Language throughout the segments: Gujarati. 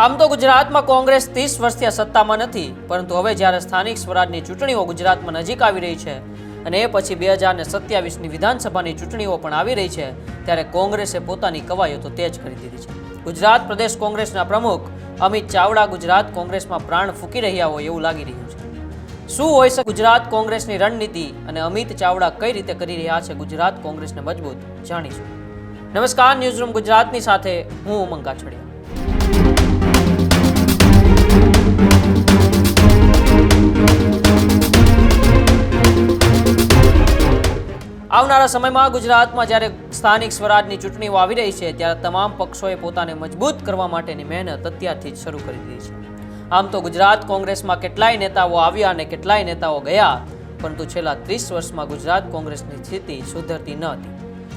આમ તો ગુજરાતમાં કોંગ્રેસ ત્રીસ વર્ષથી આ સત્તામાં નથી, પરંતુ હવે જ્યારે સ્થાનિક સ્વરાજની ચૂંટણીઓ ગુજરાતમાં નજીક આવી રહી છે અને એ પછી બે હજાર ને સત્યાવીસની વિધાનસભાની ચૂંટણીઓ પણ આવી રહી છે, ત્યારે કોંગ્રેસે પોતાની કવાયતો તેજ કરી દીધી છે. ગુજરાત પ્રદેશ કોંગ્રેસના પ્રમુખ અમિત ચાવડા ગુજરાત કોંગ્રેસમાં પ્રાણ ફૂંકી રહ્યા હોય એવું લાગી રહ્યું છે. શું હોય છે ગુજરાત કોંગ્રેસની રણનીતિ અને અમિત ચાવડા કઈ રીતે કરી રહ્યા છે ગુજરાત કોંગ્રેસને મજબૂત જાણીશું. નમસ્કાર, ન્યૂઝરૂમ ગુજરાતની સાથે હું ઉમંગ કાછડિયા આવનારા સમયમાં ગુજરાતમાં જ્યારે સ્થાનિક સ્વરાજની ચૂંટણીઓ આવી રહી છે, ત્યારે તમામ પક્ષોએ પોતાને મજબૂત કરવા માટેની મહેનત અત્યારથી જ શરૂ કરી દીધી છે. આમ તો ગુજરાત કોંગ્રેસમાં કેટલાય નેતાઓ આવ્યા અને કેટલાય નેતાઓ ગયા, પરંતુ છેલ્લા ત્રીસ વર્ષમાં ગુજરાત કોંગ્રેસની સ્થિતિ સુધરતી ન હતી.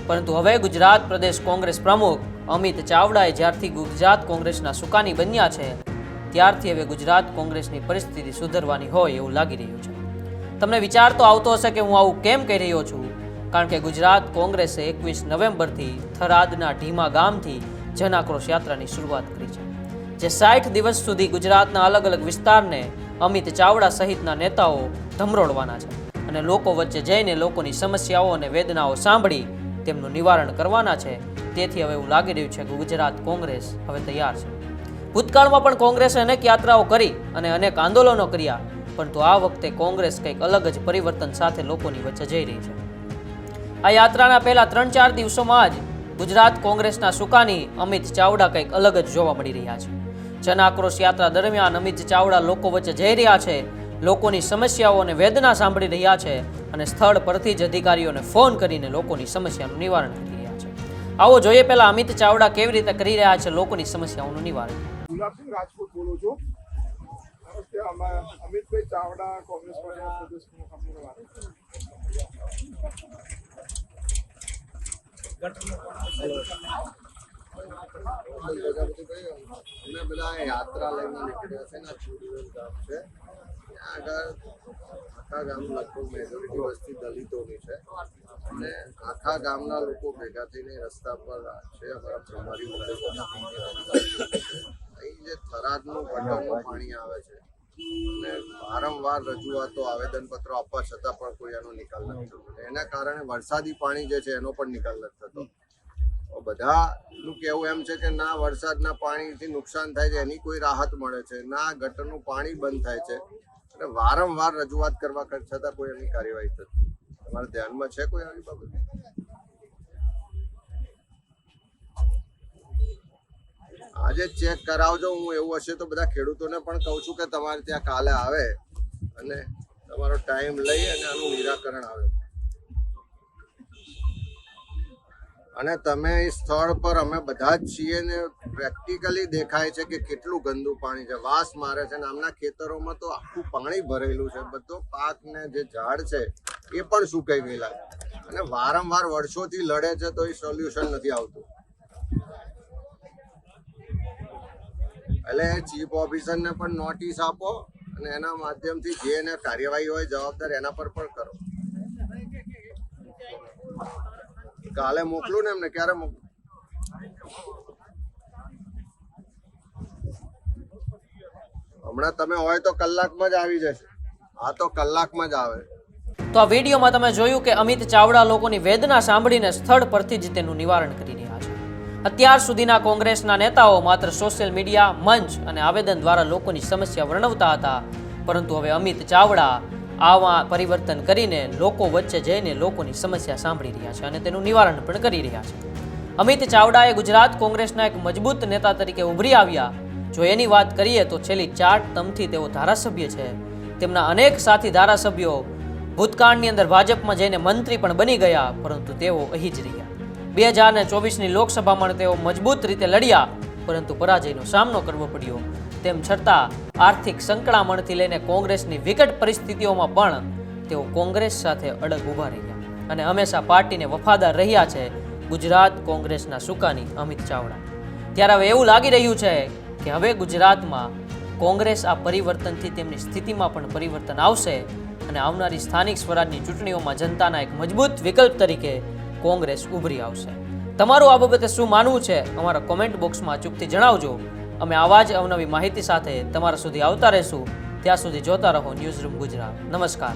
પરંતુ હવે ગુજરાત પ્રદેશ કોંગ્રેસ પ્રમુખ અમિત ચાવડાએ જ્યારથી ગુજરાત કોંગ્રેસના સુકાની બન્યા છે, ત્યારથી હવે ગુજરાત કોંગ્રેસની પરિસ્થિતિ સુધરવાની હોય એવું લાગી રહ્યું છે. તમને વિચાર તો આવતો હશે કે હું આવું કેમ કહી રહ્યો છું? કારણ કે ગુજરાત કોંગ્રેસે એકવીસ નવેમ્બરથી થરાદના ઢીમા ગામથી જન આક્રોશ યાત્રાની શરૂઆત કરી છે, જે સાઠ દિવસ સુધી ગુજરાતના અલગ અલગ વિસ્તારને અમિત ચાવડા સહિતના નેતાઓ ધમરોડવાના છે અને લોકો વચ્ચે જઈને લોકોની સમસ્યાઓ અને વેદનાઓ સાંભળી તેમનું નિવારણ કરવાના છે. તેથી હવે એવું લાગી રહ્યું છે કે ગુજરાત કોંગ્રેસ હવે તૈયાર છે. ભૂતકાળમાં પણ કોંગ્રેસે અનેક યાત્રાઓ કરી અને અનેક આંદોલનો કર્યા, પરંતુ આ વખતે કોંગ્રેસ કંઈક અલગ જ પરિવર્તન સાથે લોકોની વચ્ચે જઈ રહી છે. આ યાત્રાના પહેલા ત્રણ ચાર દિવસોમાં જ ગુજરાત કોંગ્રેસના સુકાની અમિત ચાવડા કંઈક અલગ જ જોવા મળી રહ્યા છે. જન આક્રોશ યાત્રા દરમિયાન અમિત ચાવડા લોકો વચ્ચે જઈ રહ્યા છે, લોકોની સમસ્યાઓ અને વેદના સાંભળી રહ્યા છે અને સ્થળ પરથી જ અધિકારીઓને ફોન કરીને લોકોની સમસ્યાનું નિવારણ કરી રહ્યા છે. આવો જોઈએ પહેલા અમિત ચાવડા કેવી રીતે કરી રહ્યા છે, લોકોની સમસ્યાઓનું નિવારણ. ગુલાબસિંહ રાજપૂત બોલું છું? અમિતભાઈ ચાવડા કોંગ્રેસ પાર્ટીના પ્રદેશ પ્રમુખ અમને વાત યાત્રા લઈને નીકળ્યા છે ને ચુડીવેલ ગામ છે ત્યાં આગળ આખા ગામ લગભગ મેજોરિટી વસ્તી દલિતોની છે અને આખા ગામના લોકો ભેગા રસ્તા પર છે અમારા અહીં જે થરાદનું ગટરનું પાણી આવે છે. અને વારંવાર રજૂઆતો, આવેદનપત્રો આપવા છતાં પણ કોઈ એનો નિકાલ નથી થતો. એના કારણે વરસાદી પાણી જે છે, એનો પણ નિકાલ નથી થતો. બધાનું કહેવું એમ છે કે ના, વરસાદના પાણીથી નુકસાન થાય છે, એની કોઈ રાહત મળે છે. ના, ગટરનું પાણી બંધ થાય છે. અને વારંવાર રજૂઆત કરવા છતાં કોઈ એની કાર્યવાહી થતી. તમારા ધ્યાનમાં છે કોઈ આવી બાબત? આજે ચેક કરાવજો, હું એવું હશે તો બધા ખેડૂતોને પણ કહું છું કે તમારે ત્યાં કાલે આવે અને તમારો ટાઈમ લઈ અને આનું નિરાકરણ આવે. અને તમે એ સ્થળ પર, અમે બધા જ છીએ ને પ્રેક્ટિકલી દેખાય છે કે કેટલું ગંદુ પાણી છે. વાસ મારે છે ને આમના ખેતરોમાં તો આખું પાણી ભરેલું છે. બધો પાક ને જે ઝાડ છે, એ પણ સુકાઈ ગયેલા. અને વારંવાર વર્ષોથી લડે છે તો એ સોલ્યુશન નથી આવતું. એટલે ચીફ ઓફિસરને પણ નોટિસ આપો અને એના માધ્યમથી જે એને કાર્યવાહી હોય જવાબદાર એના પર પણ કરો. કાલે મોકલું ને એમને? ક્યારે મોકલું હમણાં તમે હોય તો કલાકમાં જ આવી જશે. હા તો કલાકમાં જ આવે. તો આ વિડીયોમાં તમે જોયું કે અમિત ચાવડા લોકોની વેદના સાંભળીને સ્થળ પરથી જ તેનું નિવારણ કરી રહ્યા છે. અત્યાર સુધીના કોંગ્રેસના નેતાઓ માત્ર સોશિયલ મીડિયા, મંચ અને આવેદન દ્વારા લોકોની સમસ્યા વર્ણવતા હતા. પરંતુ હવે અમિત ચાવડા આવા પરિવર્તન કરીને લોકો વચ્ચે જઈને લોકોની સમસ્યા સાંભળી રહ્યા છે અને તેનું નિવારણ પણ કરી રહ્યા છે. અમિત ચાવડાએ ગુજરાત કોંગ્રેસના એક મજબૂત નેતા તરીકે ઉભરી આવ્યા. જો એની વાત કરીએ તો છેલ્લી ચાર તમથી તેઓ ધારાસભ્ય છે. તેમના અનેક સાથી ધારાસભ્યો ભૂતકાળની અંદર ભાજપમાં જઈને મંત્રી પણ બની ગયા, પરંતુ તેઓ અહીં જ રહ્યા. બે હજાર ને ચોવીસની લોકસભામાં તેઓ મજબૂત રીતે લડ્યા, પરંતુ પરાજયનો સામનો કરવો પડ્યો. તેમ છતાં, આર્થિક સંકળામણથી લઈને કોંગ્રેસની વિકટ પરિસ્થિતિઓમાં પણ તેઓ કોંગ્રેસ સાથે અડગ ઊભા રહ્યા અને હંમેશા પાર્ટીને વફાદાર રહ્યા છે ગુજરાત કોંગ્રેસના સુકાની અમિત ચાવડા. ત્યારે હવે એવું લાગી રહ્યું છે કે હવે ગુજરાતમાં કોંગ્રેસ આ પરિવર્તનથી તેમની સ્થિતિમાં પણ પરિવર્તન આવશે અને આવનારી સ્થાનિક સ્વરાજની ચૂંટણીઓમાં જનતાના એક મજબૂત વિકલ્પ તરીકે કોંગ્રેસ ઉભરી આવશે. તમારું આ બાબતે શું માનવું છે? અમારા કોમેન્ટ બોક્સમાં અચૂકથી જણાવજો. અમે આવા જ અવનવી માહિતી સાથે તમારા સુધી આવતા રહેશું. ત્યાં સુધી જોતા રહો ન્યૂઝ ગુજરાત. નમસ્કાર.